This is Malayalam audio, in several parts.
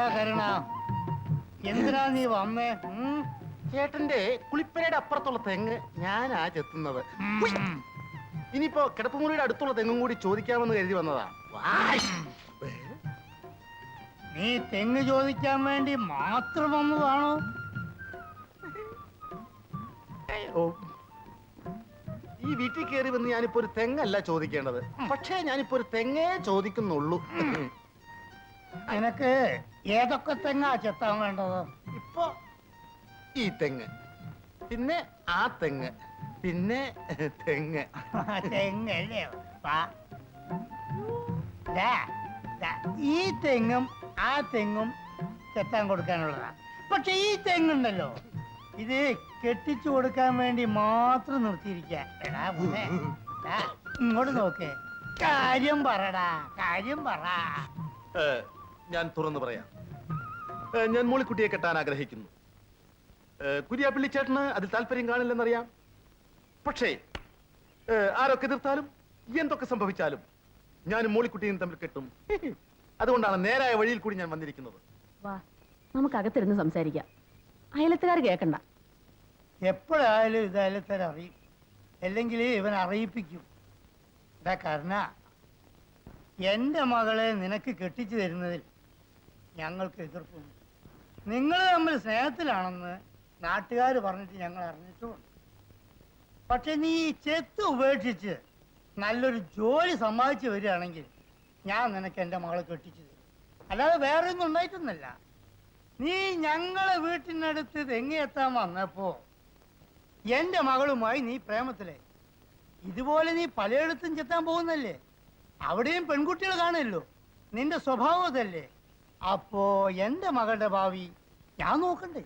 എന്താ കരുണ എന്തിനാ നീ വന്നേ? ചേട്ടന്റെ കുളിപ്പരയുടെ അപ്പുറത്തുള്ള തെങ്ങ് ഞാനാ ചെത്തുന്നത്. ഇനിയിപ്പോ കിടപ്പുമുറിയുടെ അടുത്തുള്ള തെങ്ങും കൂടി ചോദിക്കാമെന്ന് കരുതി വന്നതാ. നീ തെങ്ങ് ചോദിക്കാൻ വേണ്ടി മാത്രം വന്നതാണോ? ഈ വീട്ടിൽ കയറി വന്ന് ഞാനിപ്പോ ഒരു തെങ്ങല്ല ചോദിക്കേണ്ടത്. പക്ഷേ ഞാനിപ്പോ ഒരു തെങ്ങേ ചോദിക്കുന്നുള്ളൂ. നിനക്ക് ഏതൊക്കെ തെങ്ങാ ചെത്താൻ വേണ്ടത്? ഇപ്പൊ ഈ തെങ്ങ് പിന്നെ ആ തെങ്ങ് പിന്നെ തെങ്ങ്. ദാ, ദാ, ഈ തെങ്ങും ആ തെങ്ങും ചെത്താൻ കൊടുക്കാനുള്ളതാ. പക്ഷെ ഈ തെങ്ങുണ്ടല്ലോ ഇത് കെട്ടിച്ചു കൊടുക്കാൻ വേണ്ടി മാത്രം നിർത്തിയിരിക്കടാ ഇങ്ങോട്ട് നോക്കേ. കാര്യം പറടാ കാര്യം പറ. ഞാൻ തുറന്നു പറയാം. ഞാൻ മൂളിക്കുട്ടിയെ കെട്ടാൻ ആഗ്രഹിക്കുന്നു. കുര്യാപ്പള്ളി ചേട്ടന് അതിൽ താല്പര്യം കാണില്ലെന്നറിയാം. പക്ഷേ ആരൊക്കെ എതിർത്താലും എന്തൊക്കെ സംഭവിച്ചാലും ഞാനും മൂളിക്കുട്ടിയും തമ്മിൽ കെട്ടും. അതുകൊണ്ടാണ് നേരായ വഴിയിൽ കൂടി ഞാൻ വന്നിരിക്കുന്നത്. വാ നമുക്ക് അകത്തിരുന്ന് സംസാരിക്കാം. അയലത്തുകാർ കേൾക്കണ്ട എപ്പോഴായാലും ഇത് അയലത്തുകാർ അറിയും അല്ലെങ്കിൽ ഇവൻ അറിയിപ്പിക്കും. ഇതാ കർണ എന്റെ മകളെ നിനക്ക് കെട്ടിച്ചു തരുന്നതിൽ ഞങ്ങൾക്ക് എതിർപ്പുണ്ട്. നിങ്ങൾ തമ്മിൽ സ്നേഹത്തിലാണെന്ന് നാട്ടുകാർ പറഞ്ഞിട്ട് ഞങ്ങൾ അറിഞ്ഞിട്ടുമുണ്ട് പക്ഷെ നീ ഈ ചെത്ത് ഉപേക്ഷിച്ച് നല്ലൊരു ജോലി സമ്പാദിച്ചു വരികയാണെങ്കിൽ ഞാൻ നിനക്ക് എന്റെ മകളെ കെട്ടിച്ചു തരും. അല്ലാതെ വേറെ ഒന്നും ഉണ്ടായിട്ടൊന്നുമല്ല. നീ ഞങ്ങളെ വീട്ടിനടുത്ത് തെങ്ങിയെത്താൻ വന്നപ്പോ എന്റെ മകളുമായി നീ പ്രേമത്തിലെ ഇതുപോലെ നീ പലയിടത്തും ചെത്താൻ പോകുന്നല്ലേ അവിടെയും പെൺകുട്ടികൾ കാണുമല്ലോ നിന്റെ സ്വഭാവം അതല്ലേ? അപ്പോ എന്റെ മകളുടെ ഭാവി ഞാൻ നോക്കണ്ടേ?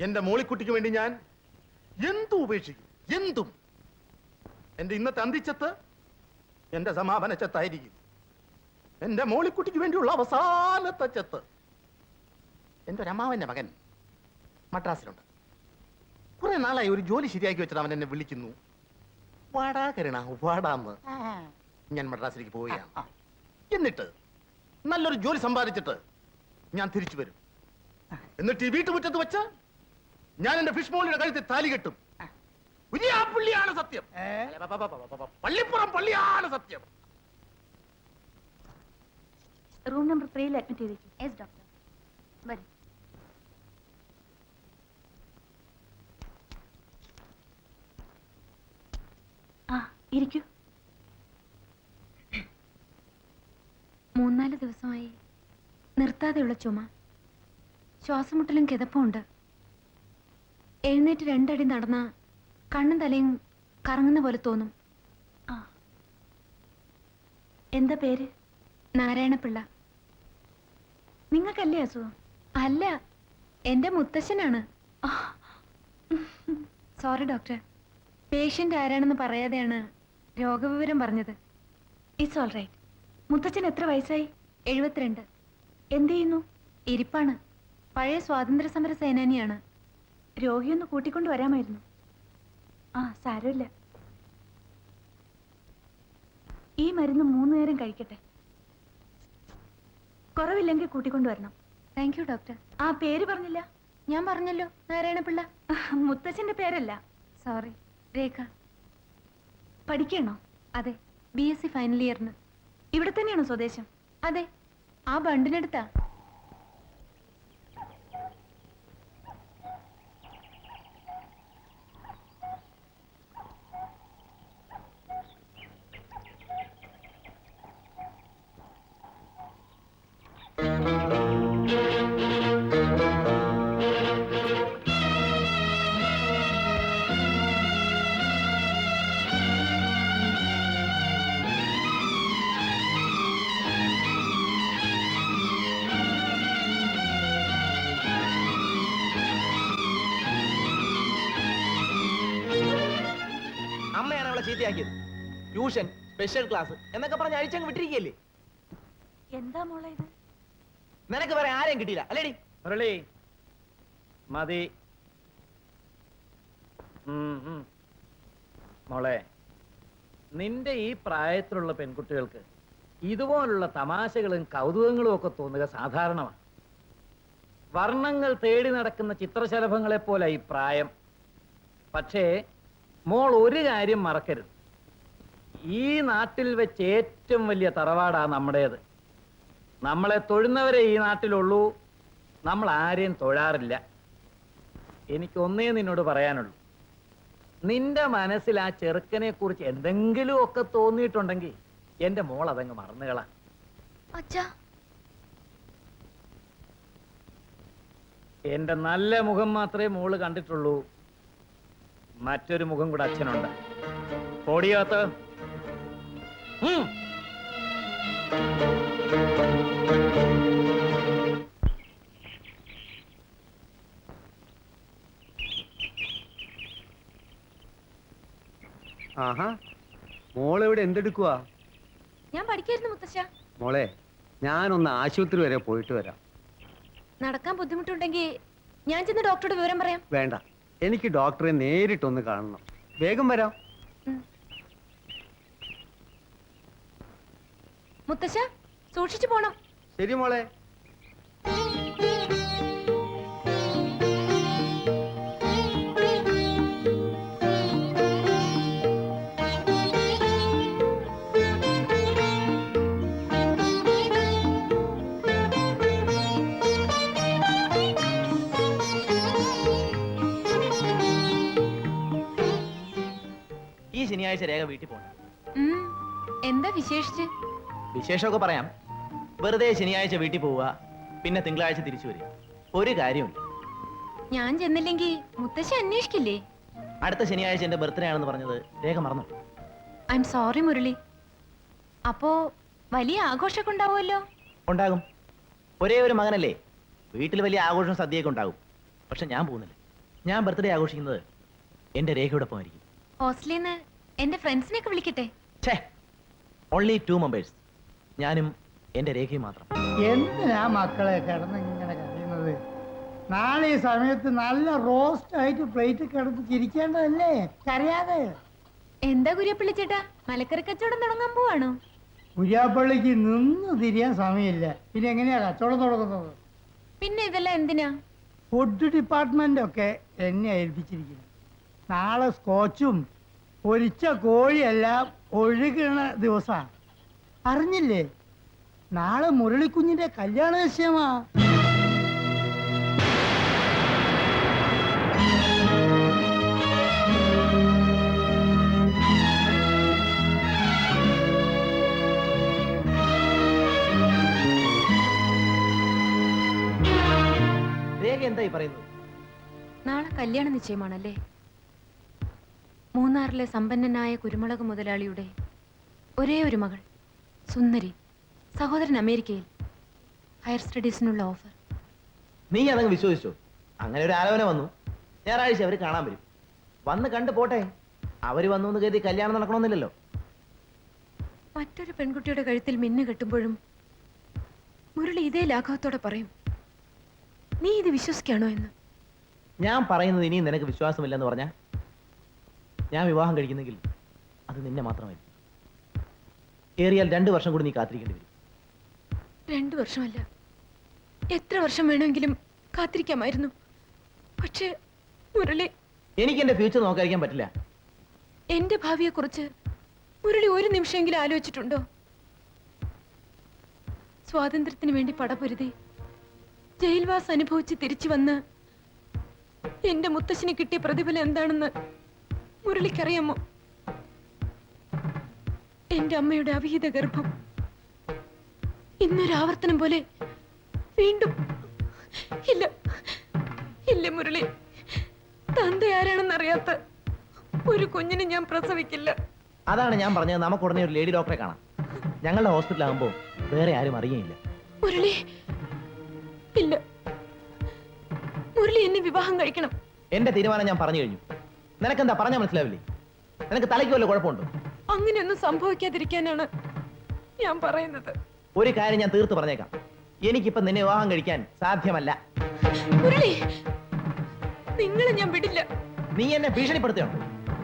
എന്റെ മോളിക്കുട്ടിക്ക് വേണ്ടി ഞാൻ എന്തും ഉപേക്ഷിക്കും? എന്തും? എന്റെ ഇന്നത്തെ അന്തിച്ചത്ത് എന്റെ സമാപന ചത്തായിരിക്കും. എന്റെ മോളിക്കുട്ടിക്ക് വേണ്ടിയുള്ള അവസാനത്തെ ചത്ത്. എന്റെ ഒരമ്മാവന്റെ മകൻ മദ്രാസിലുണ്ട്. കുറെ നാളായി ഒരു ജോലി ശരിയാക്കി വെച്ചിട്ട് അവൻ എന്നെ വിളിക്കുന്നു. വാടാ കരുണ വാടാന്ന് ഞാൻ മദ്രാസിലേക്ക് പോവുകയാണ്. എന്നിട്ട് നല്ലൊരു ജോലി സമ്പാദിച്ചിട്ട് ഞാൻ തിരിച്ചു വരും. എന്നിട്ട് ഈ വീട്ടുമുറ്റത്ത് വെച്ച ഞാൻ എന്റെ ഫിഷ് മോളിയുടെ കഴുത്തിൽ താലി കെട്ടും. പുള്ളിയാണ് സത്യം. പള്ളിപ്പുറം പള്ളിയാണ് സത്യം. റൂം നമ്പർ ത്രീയിൽ അഡ്മിറ്റ് ചെയ്തേക്കും. യെസ് ഡോക്ടർ വരും. ആ ഇരിക്കൂ. മൂന്നാൽ ദിവസമായി നിർത്താതെയുള്ള ചുമ. ശ്വാസമുട്ടലും കിതപ്പുണ്ട് എഴുന്നേറ്റ് രണ്ടടി നടന്ന കണ്ണും തലയും കറങ്ങുന്ന പോലെ തോന്നും. ആ. എന്താ പേര്? നാരായണപിള്ള. നിങ്ങൾക്കല്ലേ അസുഖം? അല്ല എന്റെ മുത്തശ്ശനാണ്. സോറി ഡോക്ടർ പേഷ്യന്റ് ആരാണെന്ന് പറയാതെയാണ് രോഗവിവരം പറഞ്ഞത്. It's all right. മുത്തച്ഛൻ എത്ര വയസ്സായി? എഴുപത്തിരണ്ട്. എന്ത് ചെയ്യുന്നു? ഇരിപ്പാണ്. പഴയ സ്വാതന്ത്ര്യ സമര സേനാനിയാണ്. രോഗിയൊന്ന് കൂട്ടിക്കൊണ്ട് വരാമായിരുന്നു. ആ സാരമില്ല. ഈ മരുന്ന് മൂന്ന് നേരം കഴിക്കട്ടെ. കുറവില്ലെങ്കിൽ കൂട്ടിക്കൊണ്ടുവരണം താങ്ക് യു ഡോക്ടർ ആ പേര് പറഞ്ഞില്ല. ഞാൻ പറഞ്ഞല്ലോ നാരായണപിള്ള. മുത്തച്ഛന്റെ പേരല്ല. സോറി രേഖ. പഠിക്കണോ? അതെ ബി എസ് സി ഫൈനൽ ഇയറിന് ഇവിടെ തന്നെയാണോ സ്വദേശം? അതെ ആ ബണ്ടിനടുത്താ. അമ്മയാണ് അവളെ ചീത്തയാക്കിയത് ട്യൂഷൻ സ്പെഷ്യൽ ക്ലാസ് എന്നൊക്കെ പറഞ്ഞ് അഴിച്ചങ്ങ് വിട്ടിരിക്കുകയല്ലേ? എന്താ മോളെ ഇത്? നിനക്ക് വേറെ ആരെയും കിട്ടിയില്ല അല്ലേടി? മുരളി മതി. മോളെ നിന്റെ ഈ പ്രായത്തിലുള്ള പെൺകുട്ടികൾക്ക് ഇതുപോലുള്ള തമാശകളും കൗതുകങ്ങളും ഒക്കെ തോന്നുക സാധാരണമാണ്. വർണങ്ങൾ തേടി നടക്കുന്ന ചിത്രശലഭങ്ങളെ പോലെ ഈ പ്രായം. പക്ഷേ മോൾ ഒരു കാര്യം മറക്കരുത്. ഈ നാട്ടിൽ വെച്ച് ഏറ്റവും വലിയ തറവാടാ നമ്മുടേത്. നമ്മളെ തൊഴുന്നവരെ ഈ നാട്ടിലുള്ളൂ. നമ്മൾ ആരെയും തൊഴാറില്ല. എനിക്ക് ഒന്നേ നിന്നോട് പറയാനുള്ളൂ. നിന്റെ മനസ്സിൽ ആ ചെറുക്കനെ കുറിച്ച് എന്തെങ്കിലും ഒക്കെ തോന്നിയിട്ടുണ്ടെങ്കിൽ എന്റെ മോൾ അതങ്ങ് മറന്നുകളാ അച്ഛാ. എന്റെ നല്ല മുഖം മാത്രമേ മോൾ കണ്ടിട്ടുള്ളൂ. മറ്റൊരു മുഖം കൂടെ അച്ഛനുണ്ട്. ഓടിയാത്ത ആഹാ. മോളെവിടെ എന്തെടുക്കുവാ? ഞാൻ പഠിക്കായിരുന്നു മുത്തശ്ശ. മോളെ ഞാനൊന്ന് ആശുപത്രി വരെ പോയിട്ട് വരാം. നടക്കാൻ ബുദ്ധിമുട്ടുണ്ടെങ്കിൽ ഞാൻ ചെന്ന് ഡോക്ടറുടെ വിവരം പറയാം. വേണ്ട. എനിക്ക് ഡോക്ടറെ നേരിട്ടൊന്ന് കാണണം. വേഗം വരാം. മുത്തശ്ശ സൂക്ഷിച്ചു പോണം. ശരി മോളെ. ശനിയാഴ്ച രേഖ വീട്ടിൽ പോകണം ഉം, എന്താ വിശേഷിച്ച്? വിശേഷമൊക്കെ പറയാം. വെറുതെ ശനിയാഴ്ച വീട്ടിൽ പോവുക പിന്നെ തിങ്കളാഴ്ച തിരിച്ചു വരിക. ഒരു കാര്യമില്ല ഞാൻ ചെന്നില്ലെങ്കിൽ മുത്തശ്ശി അന്വേഷിക്കില്ലേ? അടുത്ത ശനിയാഴ്ച എന്റെ ബർത്ത്ഡേ ആണെന്ന് പറഞ്ഞത് രേഖ മറന്നു. I am sorry Murali. അപ്പോ വലിയ ആഘോഷമൊക്കെ ഉണ്ടാവുമല്ലോ? ഉണ്ടാകും. ഒരേ ഒരു മകനല്ലേ? വീട്ടിൽ വലിയ ആഘോഷം സദ്യയൊക്കെ ഉണ്ടാകും. പക്ഷെ ഞാൻ പോകുന്നില്ല. ഞാൻ ബർത്ത്ഡേ ആഘോഷിക്കുന്നത് എന്റെ രേഖയോടൊപ്പം ആയിരിക്കും ഹോസ്റ്റലിൽ നിന്ന് എന്റെ ഫ്രണ്ട്സിനെയൊക്കെ വിളിക്കട്ടെ? ഛേ ഓൺലി ടു മെമ്പേഴ്സ് ഞാനും എന്റെ രേഖയും മാത്രം. എന്തിനാ മക്കളെ കിടന്ന് ഇങ്ങനെ കഴിയുന്നത് നാളെ ഈ സമയത്ത് നല്ല റോസ്റ്റ് ആയിട്ട് പ്ലേറ്റ് കിടന്ന് ചിരിക്കേണ്ടതല്ലേ? അറിയാതെ എന്താ കുര്യപ്പള്ളി ചേട്ടാ? മലക്കറി കച്ചവടം തുടങ്ങാൻ പോവാണോ? കുര്യാപ്പള്ളിക്ക് നിന്ന് തിരിയാൻ സമയമില്ല. പിന്നെ എങ്ങനെയാ കച്ചവടം തുടങ്ങുന്നത്? പിന്നെ ഇതെല്ലാം എന്തിനാ? ഫുഡ് ഡിപ്പാർട്ട്മെന്റ് ഒക്കെ എന്നെ ഏൽപ്പിച്ചിരിക്കുന്നു. നാളെ സ്കോച്ചും പൊരിച്ച കോഴിയെല്ലാം ഒഴുകണ ദിവസമാണ് അറിഞ്ഞില്ലേ? നാളെ മുരളിക്കുഞ്ഞിന്റെ കല്യാണ നിശ്ചയമാ രേഖ എന്തായി പറയുന്നു നാളെ കല്യാണ നിശ്ചയമാണല്ലേ? മൂന്നാറിലെ സമ്പന്നനായ കുരുമുളക് മുതലാളിയുടെ ഒരേ ഒരു മകൾ സുന്ദരി സഹോദരൻ അമേരിക്കയിൽ ഹയർ സ്റ്റഡീസിനുള്ള ഓഫർ. നീ അതങ്ങ് വിശ്വസിച്ചോ? അങ്ങനെ ഒരു ആലോചന വന്നു. ഞായറാഴ്ച അവർ കാണാൻ വരും. വന്ന് കണ്ടു പോട്ടെ. അവർ വന്നു എന്ന് കരുതി കല്യാണം നടക്കണമെന്നില്ലല്ലോ. മറ്റൊരു പെൺകുട്ടിയുടെ കഴുത്തിൽ മിന്നു കെട്ടുമ്പോഴും മുരളി ഇതേ ലാഘവത്തോടെ പറയും നീ ഇത് വിശ്വസിക്കാണോ എന്ന്? ഞാൻ പറയുന്നത് ഇനിയും നിനക്ക് വിശ്വാസമില്ലെന്ന് പറഞ്ഞാ ഞാൻ വിവാഹം കഴിക്കുന്നെങ്കിൽ അത് നിന്നെ മാത്രമായിരിക്കും. ഏറിയാൽ രണ്ട് വർഷം കൂടി നീ കാത്തിരിക്കേണ്ടി വരും. രണ്ടു വർഷമല്ല. എത്ര വർഷം വേണമെങ്കിലും കാത്തിരിക്കാമായിരുന്നു. പക്ഷേ മുരളി എനിക്ക് എന്റെ ഫ്യൂച്ചർ നോക്കാതിരിക്കാൻ പറ്റില്ല. എന്റെ ഭാവിയെക്കുറിച്ച് മുരളി ഒരു നിമിഷമെങ്കിലും ആലോചിച്ചിട്ടുണ്ടോ? സ്വാതന്ത്ര്യത്തിന് വേണ്ടി പടപൊരുതി ജയിൽവാസ് അനുഭവിച്ച് തിരിച്ചു വന്ന് എന്റെ മുത്തശ്ശിന് കിട്ടിയ പ്രതിഫലം എന്താണെന്ന് മുരളിക്കറിയാമോ? എന്റെ അമ്മയുടെ അവിഹിത ഗർഭം. ഇന്നൊരു ആവർത്തനം പോലെ വീണ്ടും ഇല്ല ഇല്ല മുരളി. തന്ത ആരാണെന്നറിയാത്ത ഒരു കുഞ്ഞിനെ ഞാൻ പ്രസവിക്കില്ല. അതാണ് ഞാൻ പറഞ്ഞത്. നമുക്ക് ഉടനെ ഒരു ലേഡി ഡോക്ടറെ കാണാം. ഞങ്ങളുടെ ഹോസ്പിറ്റൽ ആകുമ്പോ വേറെ ആരും അറിയില്ല മുരളി ഇല്ല. മുരളി എന്നെ വിവാഹം കഴിക്കണം. എന്റെ തീരുമാനം ഞാൻ പറഞ്ഞു കഴിഞ്ഞു. നിനക്കെന്താ പറഞ്ഞാ മനസ്സിലാവില്ലേ? നിനക്ക് തലയ്ക്ക് വല്ല കുഴപ്പമുണ്ടോ? അങ്ങനെയൊന്നും സംഭവിക്കാതിരിക്കാനാണ് ഞാൻ പറയുന്നത്. ഒരു കാര്യം ഞാൻ തീർത്ത് പറഞ്ഞേക്കാം. എനിക്കിപ്പോ നിന്നെ വിവാഹം കഴിക്കാൻ സാധ്യമല്ല. മുരളി നിങ്ങളെ ഞാൻ വിടില്ല. നീ എന്നെ ഭീഷണിപ്പെടുത്തുകയാണ്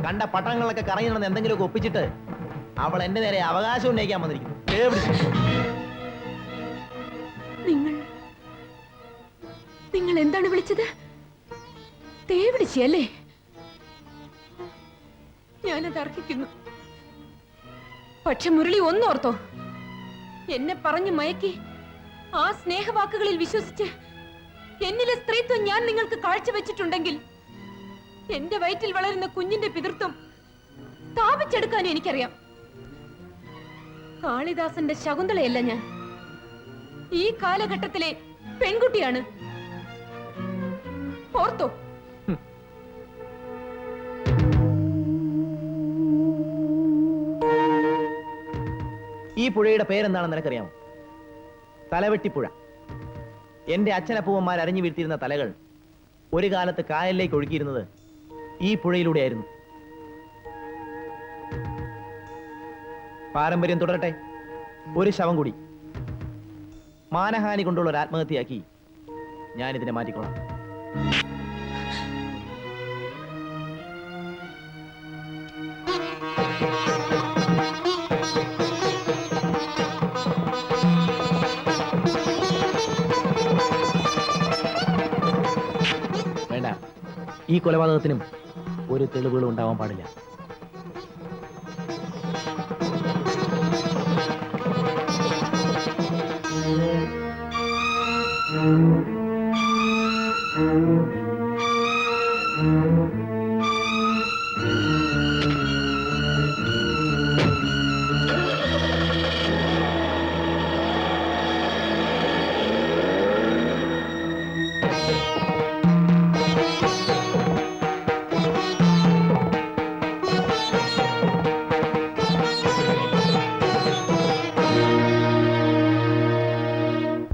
കണ്ട പട്ടണങ്ങളൊക്കെ കറങ്ങി നടന്ന് എന്തെങ്കിലുമൊക്കെ ഒപ്പിച്ചിട്ട് അവൾ എന്റെ നേരെ അവകാശം ഉന്നയിക്കാൻ വന്നിരിക്കുന്നു. തേവിടിച്ചു നിങ്ങൾ നിങ്ങൾ എന്താണ് വിളിച്ചത്? തേവിടിച്ചല്ലേ ഞാനത് അർഹിക്കുന്നു. പക്ഷെ മുരളി ഒന്നോർത്തോ എന്നെ പറഞ്ഞു മയക്കി ആ സ്നേഹവാക്കുകളിൽ വിശ്വസിച്ച് എന്നിലെ സ്ത്രീത്വം ഞാൻ നിങ്ങൾക്ക് കാഴ്ചവെച്ചിട്ടുണ്ടെങ്കിൽ എന്റെ വയറ്റിൽ വളരുന്ന കുഞ്ഞിന്റെ പിതൃത്വം സ്ഥാപിച്ചെടുക്കാൻ എനിക്കറിയാം. കാളിദാസന്റെ ശകുന്തളയല്ല ഞാൻ. ഈ കാലഘട്ടത്തിലെ പെൺകുട്ടിയാണ്. ഓർത്തോ. പുഴയുടെ പേരെന്താണെന്ന് നിനക്കറിയാമോ? തലവെട്ടിപ്പുഴ. എന്റെ അച്ഛനപ്പൂവന്മാർ അരഞ്ഞു വീഴ്ത്തിയിരുന്ന തലകൾ ഒരു കാലത്ത് കായലിലേക്ക് ഒഴുക്കിയിരുന്നത് ഈ പുഴയിലൂടെയായിരുന്നു. പാരമ്പര്യം തുടരട്ടെ. ഒരു ശവം കൂടി. മാനഹാനി കൊണ്ടുള്ള ഒരു ആത്മഹത്യയാക്കി ഞാനിതിനെ മാറ്റിക്കൊള്ളാം. ഈ കൊലപാതകത്തിനും ഒരു തെളിവുകളും ഉണ്ടാവാൻ പാടില്ല.